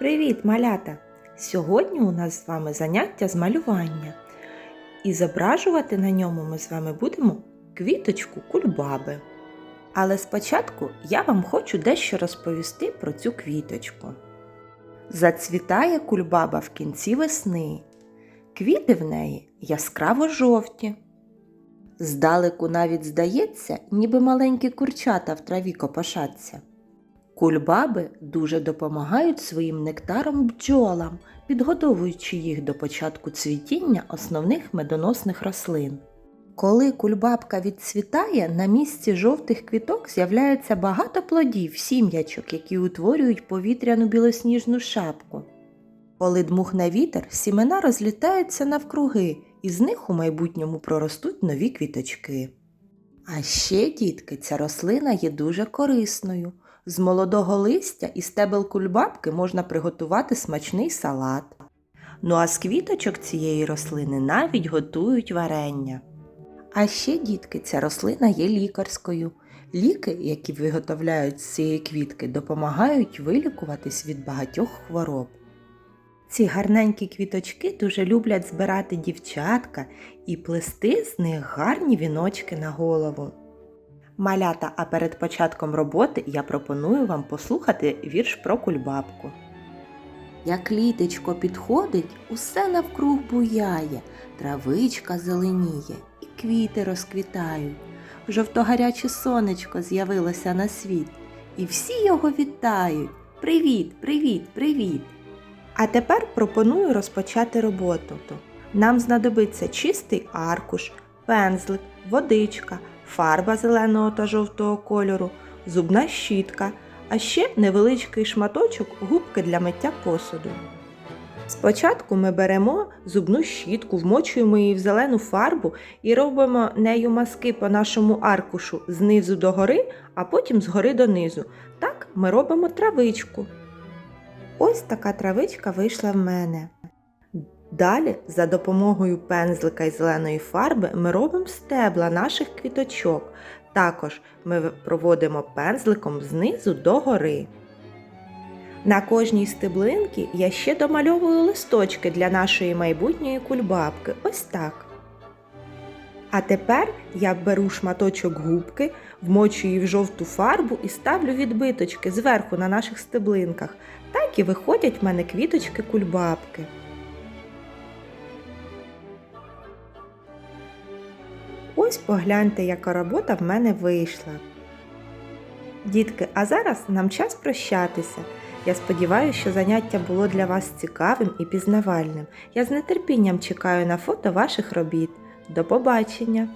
Привіт, малята! Сьогодні у нас з вами заняття з малювання. І зображувати на ньому ми з вами будемо квіточку кульбаби. Але спочатку я вам хочу дещо розповісти про цю квіточку. Зацвітає кульбаба в кінці весни. Квіти в неї яскраво жовті. Здалеку навіть здається, ніби маленькі курчата в траві копошаться. Кульбаби дуже допомагають своїм нектаром бджолам, підготовуючи їх до початку цвітіння основних медоносних рослин. Коли кульбабка відцвітає, на місці жовтих квіток з'являється багато плодів, сім'ячок, які утворюють повітряну білосніжну шапку. Коли дмухне вітер, сімена розлітаються навкруги, і з них у майбутньому проростуть нові квіточки. А ще, дітки, ця рослина є дуже корисною. З молодого листя і стебел кульбабки можна приготувати смачний салат. Ну а з квіточок цієї рослини навіть готують варення. А ще, дітки, ця рослина є лікарською. Ліки, які виготовляють з цієї квітки, допомагають вилікуватись від багатьох хвороб. Ці гарненькі квіточки дуже люблять збирати дівчатка і плести з них гарні віночки на голову. Малята, а перед початком роботи я пропоную вам послухати вірш про кульбабку. Як літечко підходить, усе навкруг буяє, травичка зеленіє і квіти розквітають. Жовтогаряче сонечко з'явилося на світ, і всі його вітають. Привіт, привіт, привіт! А тепер пропоную розпочати роботу. Нам знадобиться чистий аркуш, пензлик, водичка, фарба зеленого та жовтого кольору, зубна щітка, а ще невеличкий шматочок губки для миття посуду. Спочатку ми беремо зубну щітку, вмочуємо її в зелену фарбу і робимо нею маски по нашому аркушу знизу до гори, а потім згори донизу. Так ми робимо травичку. Ось така травичка вийшла в мене. Далі, за допомогою пензлика і зеленої фарби, ми робимо стебла наших квіточок. Також ми проводимо пензликом знизу до гори. На кожній стеблинці я ще домальовую листочки для нашої майбутньої кульбабки. Ось так. А тепер я беру шматочок губки, вмочу її в жовту фарбу і ставлю відбиточки зверху на наших стеблинках. Так і виходять в мене квіточки кульбабки. Ось погляньте, яка робота в мене вийшла. Дітки, а зараз нам час прощатися. Я сподіваюся, що заняття було для вас цікавим і пізнавальним. Я з нетерпінням чекаю на фото ваших робіт. До побачення!